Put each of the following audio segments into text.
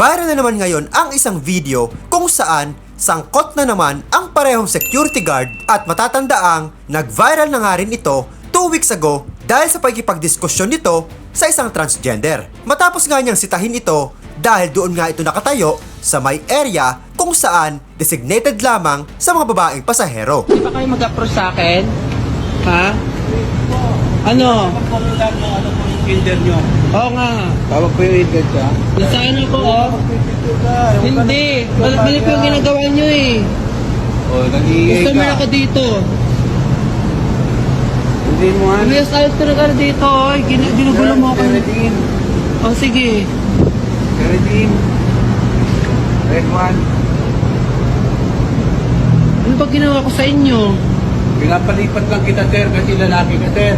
Viral na naman ngayon ang isang video kung saan sangkot na naman ang parehong security guard at matatandaang nag-viral na nga rin ito 2 weeks ago dahil sa pagkipagdiskusyon nito sa isang transgender. Matapos nga niyang sitahin ito dahil doon nga ito nakatayo sa may area kung saan designated lamang sa mga babaeng pasahero. Di ba kayo mag-approach sa akin? Ha? Ano? Mo ano po yung kinder nyo. Oo nga. Tawag po yung edad ka. Nasaan ako, oh? Hindi. na- po yung ginagawa nyo eh. O, nag-iingay Customer ka. ako dito. Hindi mo ano. Yes, ayos talaga dito. Oh. Gin- ginugulo mo ako. Teredin. Oh, sige. Teredin. Red one. Ano ba ginawa ko sa inyo? Pinapalipat lang kita, sir, kasi lalaki ka, sir.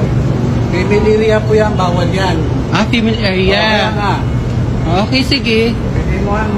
Female area po yan, bawal yan. Ah, female kaya area. nga. Okay, sige. Pwede mo ano.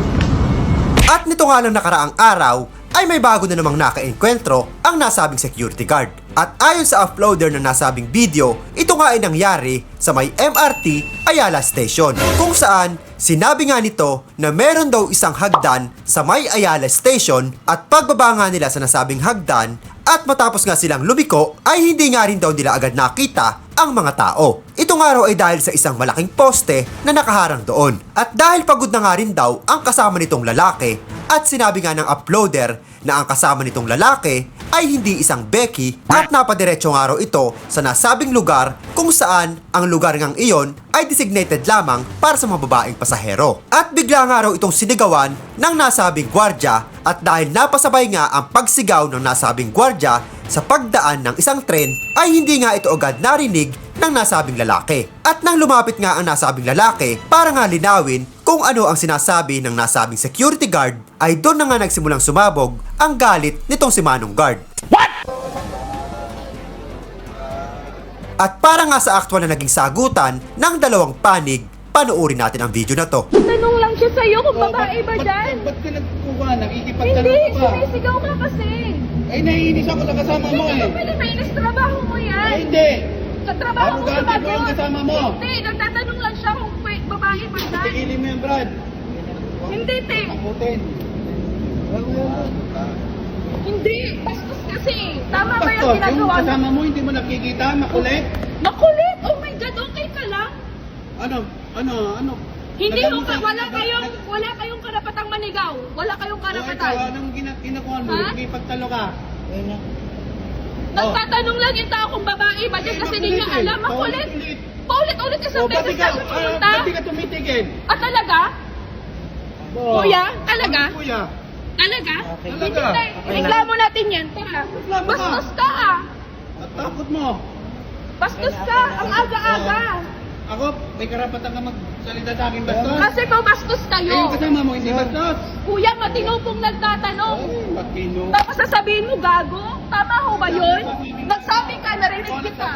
At nito nga lang nakaraang araw ay may bago na namang nakaenkwentro ang nasabing security guard. At ayon sa uploader ng nasabing video, ito nga ay nangyari sa may MRT Ayala Station kung saan sinabi nga nito na meron daw isang hagdan sa may Ayala Station at pagbaba nga nila sa nasabing hagdan at matapos nga silang lumiko ay hindi nga rin daw nila agad nakita ang mga tao. Ito nga raw ay dahil sa isang malaking poste na nakaharang doon. At dahil pagod na nga rin daw ang kasama nitong lalaki at sinabi nga ng uploader na ang kasama nitong lalaki ay hindi isang Becky at napadiretso nga raw ito sa nasabing lugar kung saan ang lugar ngang iyon ay designated lamang para sa mga babaeng pasahero. At bigla nga raw itong sinigawan ng nasabing gwardya at dahil napasabay nga ang pagsigaw ng nasabing gwardya sa pagdaan ng isang tren ay hindi nga ito agad narinig ng nasabing lalaki. At nang lumapit nga ang nasabing lalaki para nga linawin kung ano ang sinasabi ng nasabing security guard ay doon na nga nagsimulang sumabog ang galit nitong si Manong Guard. At para nga sa aktwal na naging sagutan ng dalawang panig, panuorin natin ang video na to. Tanong lang siya sa'yo kung babae ba dyan. Ba't ka nagkukuha? Hindi, Nakikipagtanong ka ba? sumisigaw ka kasi. Ay, naiinis ako sa kasama mo Hindi eh. ka pwede mainis trabaho mo Ay, yan. hindi. Sa trabaho mo Arugante mo yung sumagot. kasama mo. Hindi, nagtatanong lang siya kung pwe- babae ba dyan. Tigilin mo yan, Brad. Hindi, te. Takutin. Hindi. Bastos kasi. Tama ba yung Pastor, yung ginagawa mo? kasama mo, hindi mo nakikita, makulit. Makulit. Oh my God, okay ka lang? Ano? Ano? Ano? Hindi ho ka, wala kayong, wala kayong karapatang manigaw. Wala kayong O, ikaw, karapatan. anong gina- ginakuha mo? Ha? Nakipagtalo ka. Nagtatanong lang yung tao kung babae ba dyan kasi di niya alam. Makulit. Paulit-ulit. Paulit-ulit O, isang ba't beses ka, na ah, pumunta. ba't di ka tumitigil? Ah, talaga? Oo. Kuya? Talaga? Ano, Kuya? Talaga? Hindi Talaga. na. Reklamo natin yan. Tara. Reklamo ka. Bastos ka ah. At takot mo. Bastos ka. Ang aga-aga. Ako, may karapatan ka magsalita sa akin bastos. Kasi bastos Eh, kayo. yung kasama mo, hindi bastos. Kuya, matino pong nagtatanong. Oh, matino. Tapos sasabihin mo, gago? Tama ho ba yun? Nagsabi ka, narinig kita.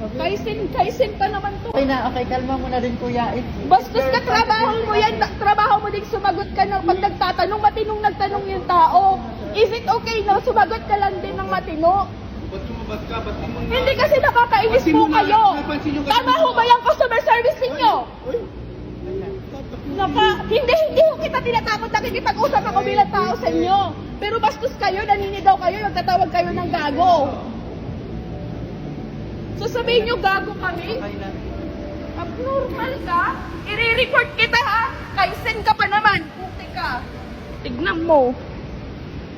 Kaisin, kaisin pa naman to. Okay na, okay. Kalma mo na rin, kuya. Eh, Bastos ka, trabaho mo yan. Trabaho mo din sumagot ka ng pag nagtatanong, matinong nagtanong yung tao. Is it okay na sumagot ka lang din ng matino? Ba't sumabas ka? Ba't di mo na- Hindi kasi nakakainis po mo na- kayo. napansin yung Tama ho ba yung customer service ninyo? Uy. Naka, hindi, hindi ho kita tinatakot nakikipag-usap ako bilang tao sa inyo. Pero bastos kayo, naninigaw kayo, nagtatawag kayo ng gago. So sabihin nyo, gago kami? Abnormal ka? I-report kita ha? Kaisen ka pa naman. Puti ka. Tignan mo.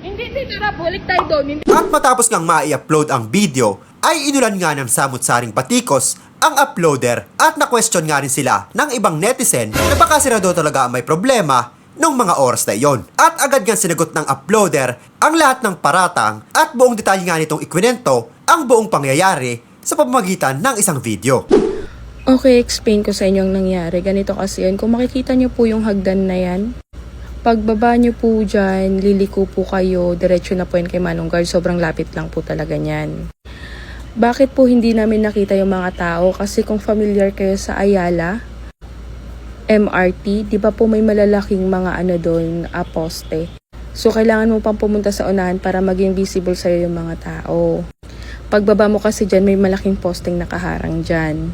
Hindi, hindi, tara, balik tayo doon. Hindi. At matapos ngang mai-upload ang video, ay inulan nga ng samut-saring batikos ang uploader at na-question nga rin sila ng ibang netizen na baka sila daw talaga ang may problema nung mga oras na iyon. At agad nga sinagot ng uploader ang lahat ng paratang at buong detalye nga nitong ikwinento ang buong pangyayari sa pamamagitan ng isang video. Okay, explain ko sa inyo ang nangyari. Ganito kasi yun. Kung makikita nyo po yung hagdan na yan, pagbaba nyo po dyan, liliko po kayo, diretso na po yan kay Manong Guard. Sobrang lapit lang po talaga niyan. Bakit po hindi namin nakita yung mga tao? Kasi kung familiar kayo sa Ayala, MRT, di ba po may malalaking mga ano doon, poste. So, kailangan mo pang pumunta sa unahan para maging visible sa'yo yung mga tao. Pagbaba mo kasi dyan, may malaking posting nakaharang dyan.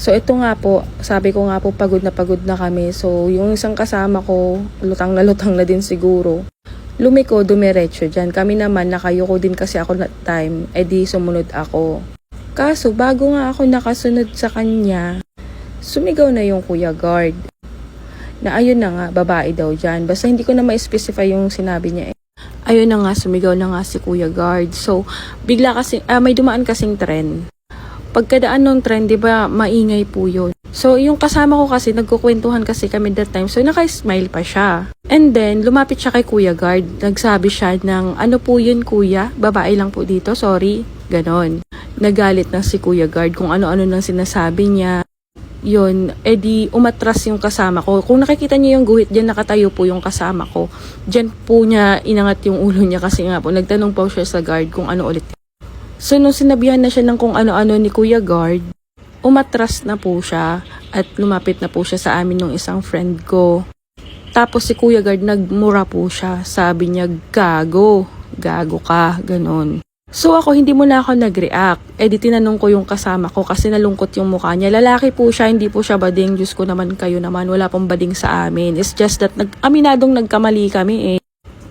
So ito nga po, sabi ko nga po pagod na pagod na kami. So yung isang kasama ko, lutang na lutang na din siguro. Lumiko, dumiretso dyan. Kami naman, nakayuko din kasi ako that time, edi sumunod ako. Kaso, bago nga ako nakasunod sa kanya, sumigaw na yung kuya guard. Na ayun na nga, babae daw dyan. Basta hindi ko na ma-specify yung sinabi niya eh. Ayun na nga, sumigaw na nga si kuya guard. So, bigla kasi, ah, may dumaan kasing tren. Pagkadaan ng trend, di ba, maingay po yun. So, yung kasama ko kasi, nagkukwentuhan kasi kami that time. So, naka-smile pa siya. And then, lumapit siya kay Kuya Guard. Nagsabi siya ng, ano po yun, Kuya? Babae lang po dito, sorry. Ganon. Nagalit na si Kuya Guard kung ano-ano nang sinasabi niya. Yun, edi umatras yung kasama ko. Kung nakikita niyo yung guhit dyan, nakatayo po yung kasama ko. Diyan po niya inangat yung ulo niya kasi nga po, nagtanong po siya sa guard kung ano ulit So, nung sinabihan na siya ng kung ano-ano ni Kuya Guard, umatras na po siya at lumapit na po siya sa amin ng isang friend ko. Tapos si Kuya Guard nagmura po siya. Sabi niya, gago, gago ka, ganon. So ako, hindi mo na ako nag-react. Eh di tinanong ko yung kasama ko kasi nalungkot yung mukha niya. Lalaki po siya, hindi po siya bading. Diyos ko naman kayo naman, wala pong bading sa amin. It's just that, nag, aminadong nagkamali kami eh.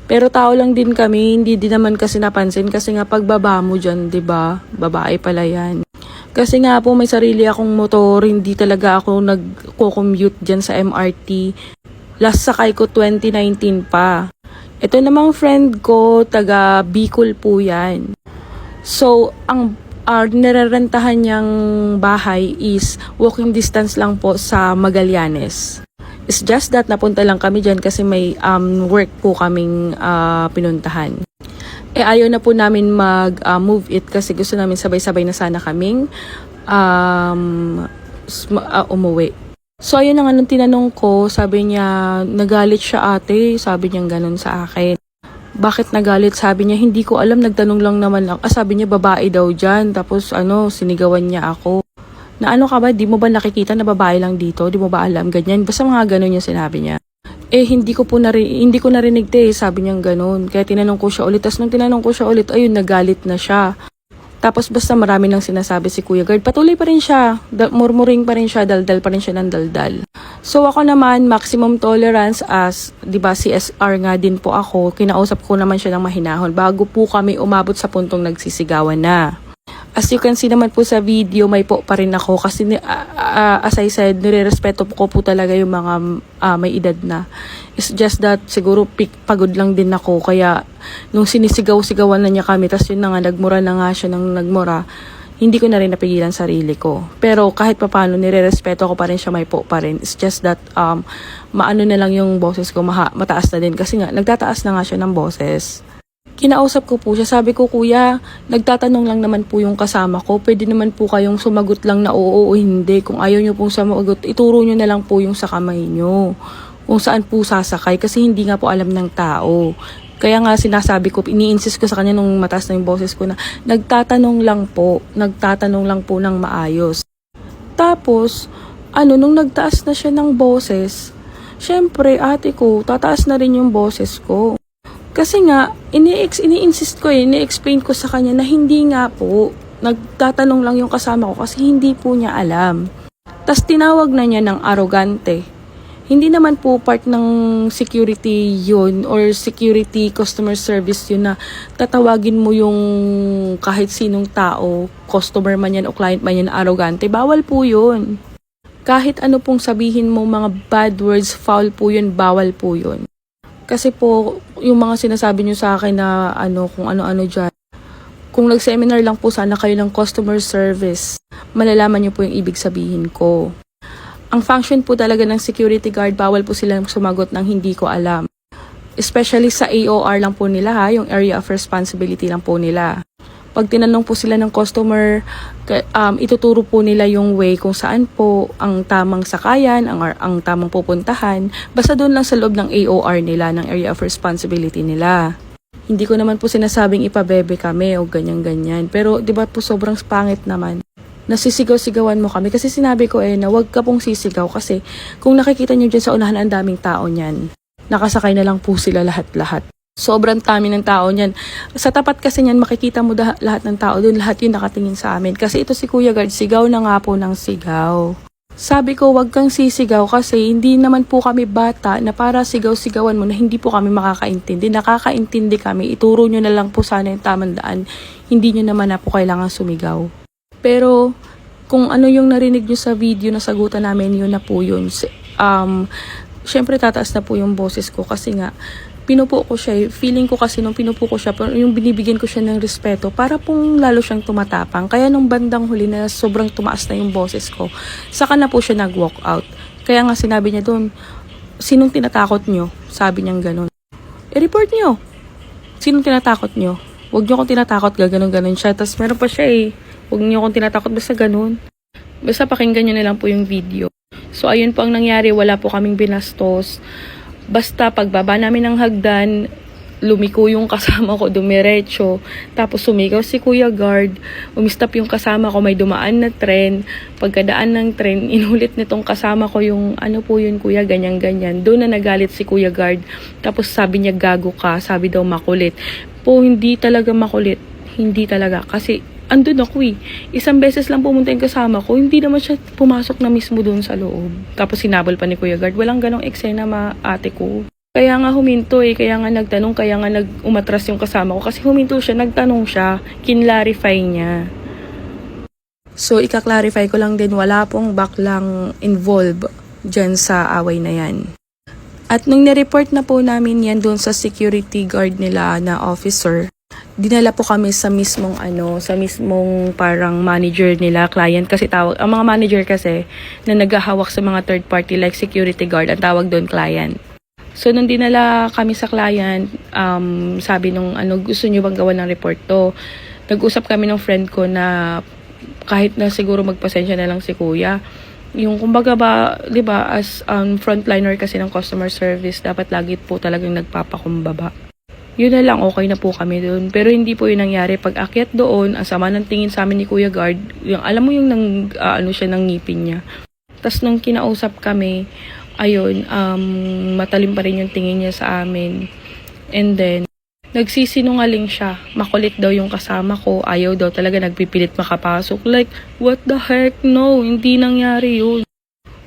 Pero tao lang din kami, hindi din naman kasi napansin kasi nga pagbaba mo dyan, ba? Babae pala 'yan. Kasi nga po may sarili akong motor, hindi talaga ako nagko-commute dyan sa MRT. Last sakay ko 2019 pa. Ito namang friend ko, taga Bicol po yan. So, ang uh, nirerentahan niyang bahay is walking distance lang po sa Magallanes. It's just that napunta lang kami dyan kasi may um, work po kaming uh, pinuntahan. Eh ayaw na po namin mag-move it kasi gusto namin sabay-sabay na sana kaming um, uh, umuwi. So ayun na nga nung tinanong ko, sabi niya, nagalit siya ate, sabi niya ganun sa akin. Bakit nagalit? Sabi niya, hindi ko alam, nagtanong lang naman lang. Ah, sabi niya, babae daw dyan. Tapos ano, sinigawan niya ako na ano ka ba, di mo ba nakikita na babae lang dito? Di mo ba alam ganyan? Basta mga ganun yung sinabi niya. Eh, hindi ko po nari hindi ko narinig te, sabi niya ganun. Kaya tinanong ko siya ulit. Tapos nung tinanong ko siya ulit, ayun, nagalit na siya. Tapos basta marami nang sinasabi si Kuya Guard. Patuloy pa rin siya. Da- murmuring pa rin siya. Daldal pa rin siya ng daldal. So ako naman, maximum tolerance as, di ba, CSR nga din po ako. Kinausap ko naman siya ng mahinahon bago po kami umabot sa puntong nagsisigawan na. As you can see naman po sa video, may po pa rin ako kasi ah, as I said, nirerespeto ko po talaga yung mga ah, may edad na. It's just that siguro pagod lang din ako kaya nung sinisigaw-sigawan na niya kami, tas yun na nga, nagmura na nga siya ng nagmura, hindi ko na rin napigilan sarili ko. Pero kahit papano, nirerespeto ko pa rin siya, may po pa rin. It's just that, um, maano na lang yung boses ko, maha, mataas na din. Kasi nga, nagtataas na nga siya ng boses. Kinausap ko po siya, sabi ko, kuya, nagtatanong lang naman po yung kasama ko. Pwede naman po kayong sumagot lang na oo o hindi. Kung ayaw nyo pong sumagot, ituro nyo na lang po yung sa kamay nyo. Kung saan po sasakay. Kasi hindi nga po alam ng tao. Kaya nga sinasabi ko, ini-insist ko sa kanya nung mataas na yung boses ko na, nagtatanong lang po, nagtatanong lang po ng maayos. Tapos, ano, nung nagtaas na siya ng boses, syempre, ate ko, tataas na rin yung boses ko. Kasi nga, ini-ex, ini-insist ko eh, ini-explain ko sa kanya na hindi nga po, nagtatanong lang yung kasama ko kasi hindi po niya alam. Tapos tinawag na niya ng arrogante. Hindi naman po part ng security yun or security customer service yun na tatawagin mo yung kahit sinong tao, customer man yan o client man yan arrogante. Bawal po yun. Kahit ano pong sabihin mo mga bad words, foul po yun, bawal po yun. Kasi po, yung mga sinasabi nyo sa akin na ano, kung ano-ano dyan, kung nag-seminar lang po sana kayo ng customer service, malalaman nyo po yung ibig sabihin ko. Ang function po talaga ng security guard, bawal po silang sumagot ng hindi ko alam. Especially sa AOR lang po nila ha, yung area of responsibility lang po nila. Pag tinanong po sila ng customer, um, ituturo po nila yung way kung saan po ang tamang sakayan, ang, ang tamang pupuntahan. Basta doon lang sa loob ng AOR nila, ng area of responsibility nila. Hindi ko naman po sinasabing ipabebe kami o ganyan-ganyan. Pero di ba po sobrang pangit naman. Nasisigaw-sigawan mo kami kasi sinabi ko eh na wag ka pong sisigaw kasi kung nakikita nyo dyan sa unahan ang daming tao niyan. Nakasakay na lang po sila lahat-lahat. Sobrang dami ng tao niyan. Sa tapat kasi niyan, makikita mo dah- lahat ng tao doon. Lahat yun nakatingin sa amin. Kasi ito si Kuya Guard, sigaw na nga po ng sigaw. Sabi ko, wag kang sisigaw kasi hindi naman po kami bata na para sigaw-sigawan mo na hindi po kami makakaintindi. Nakakaintindi kami. Ituro nyo na lang po sana yung tamang daan. Hindi nyo naman na po kailangan sumigaw. Pero, kung ano yung narinig nyo sa video na sagutan namin, yun na po yun. Um, Siyempre, tataas na po yung boses ko kasi nga, pinupo ko siya. eh. Feeling ko kasi nung pinupo ko siya, yung binibigyan ko siya ng respeto, para pong lalo siyang tumatapang. Kaya nung bandang huli na sobrang tumaas na yung boses ko, saka na po siya nag-walk out. Kaya nga sinabi niya doon, sinong tinatakot nyo? Sabi niyang ganun. I-report nyo. Sinong tinatakot nyo? Huwag nyo akong tinatakot, gaganon-ganon siya. Tapos meron pa siya eh. Huwag nyo akong tinatakot, basta ganun. Basta pakinggan nyo na lang po yung video. So, ayun po ang nangyari. Wala po kaming binastos. Basta pagbaba namin ng hagdan, lumiko yung kasama ko, dumiretso. Tapos sumigaw si Kuya Guard. Umistap yung kasama ko, may dumaan na tren. Pagkadaan ng tren, inulit nitong kasama ko yung, ano po yun kuya, ganyan-ganyan. Doon na nagalit si Kuya Guard. Tapos sabi niya, gago ka. Sabi daw makulit. Po, hindi talaga makulit. Hindi talaga. Kasi andun ako eh. Isang beses lang pumunta yung kasama ko, hindi naman siya pumasok na mismo doon sa loob. Tapos sinabol pa ni Kuya Guard, walang ganong eksena ma ate ko. Kaya nga huminto eh, kaya nga nagtanong, kaya nga nag-umatras yung kasama ko. Kasi huminto siya, nagtanong siya, kinlarify niya. So, ika-clarify ko lang din, wala pong baklang involved dyan sa away na yan. At nung nireport na po namin yan doon sa security guard nila na officer, dinala po kami sa mismong ano, sa mismong parang manager nila, client kasi tawag, ang mga manager kasi na naghahawak sa mga third party like security guard, ang tawag doon client. So, nung dinala kami sa client, um, sabi nung ano, gusto nyo bang gawa ng report to? Nag-usap kami ng friend ko na kahit na siguro magpasensya na lang si kuya. Yung kumbaga ba, 'di ba, as um, frontliner kasi ng customer service, dapat lagi po talagang nagpapakumbaba. Yun na lang, okay na po kami doon. Pero hindi po yun nangyari. Pag akyat doon, ang sama ng tingin sa amin ni Kuya Guard, yung, alam mo yung nang, ah, ano siya, ng ngipin niya. Tapos nung kinausap kami, ayun, um, matalim pa rin yung tingin niya sa amin. And then, nagsisinungaling siya. Makulit daw yung kasama ko. Ayaw daw talaga nagpipilit makapasok. Like, what the heck? No, hindi nangyari yun.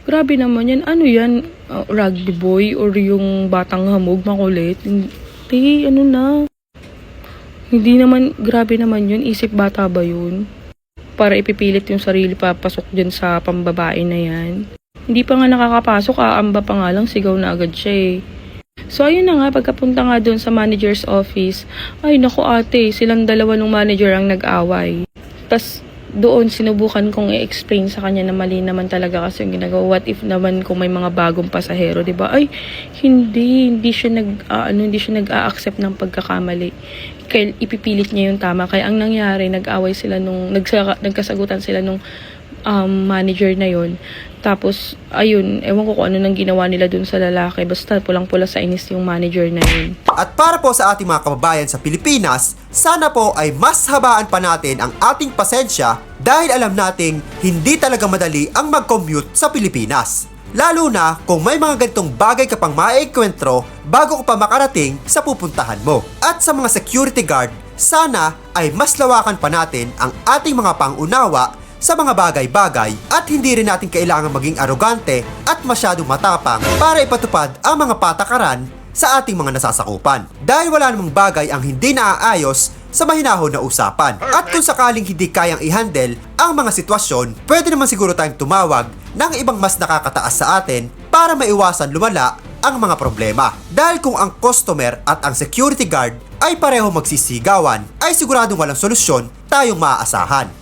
Grabe naman yan. Ano yan? Uh, rugby boy or yung batang hamog makulit? Hindi, ano na. Hindi naman, grabe naman yun. Isip bata ba yun? Para ipipilit yung sarili papasok dyan sa pambabae na yan. Hindi pa nga nakakapasok, aamba pa nga lang, sigaw na agad siya eh. So ayun na nga, pagkapunta nga doon sa manager's office, ay naku ate, silang dalawa ng manager ang nag-away. Tapos doon sinubukan kong i-explain sa kanya na mali naman talaga kasi yung ginagawa. What if naman kung may mga bagong pasahero, 'di ba? Ay, hindi, hindi siya nag ah, ano, hindi siya nag-a-accept ng pagkakamali. Kaya ipipilit niya yung tama. Kaya ang nangyari, nag-away sila nung nagsa, nagkasagutan sila nung um, manager na yon tapos, ayun, ewan ko kung ano nang ginawa nila dun sa lalaki. Basta pulang-pula sa inis yung manager na yun. At para po sa ating mga kababayan sa Pilipinas, sana po ay mas habaan pa natin ang ating pasensya dahil alam nating hindi talaga madali ang mag-commute sa Pilipinas. Lalo na kung may mga ganitong bagay ka pang maikwentro bago ko pa makarating sa pupuntahan mo. At sa mga security guard, sana ay mas lawakan pa natin ang ating mga pangunawa sa mga bagay-bagay at hindi rin natin kailangan maging arogante at masyadong matapang para ipatupad ang mga patakaran sa ating mga nasasakupan. Dahil wala namang bagay ang hindi naaayos sa mahinahon na usapan. At kung sakaling hindi kayang i-handle ang mga sitwasyon, pwede naman siguro tayong tumawag ng ibang mas nakakataas sa atin para maiwasan lumala ang mga problema. Dahil kung ang customer at ang security guard ay pareho magsisigawan, ay siguradong walang solusyon tayong maaasahan.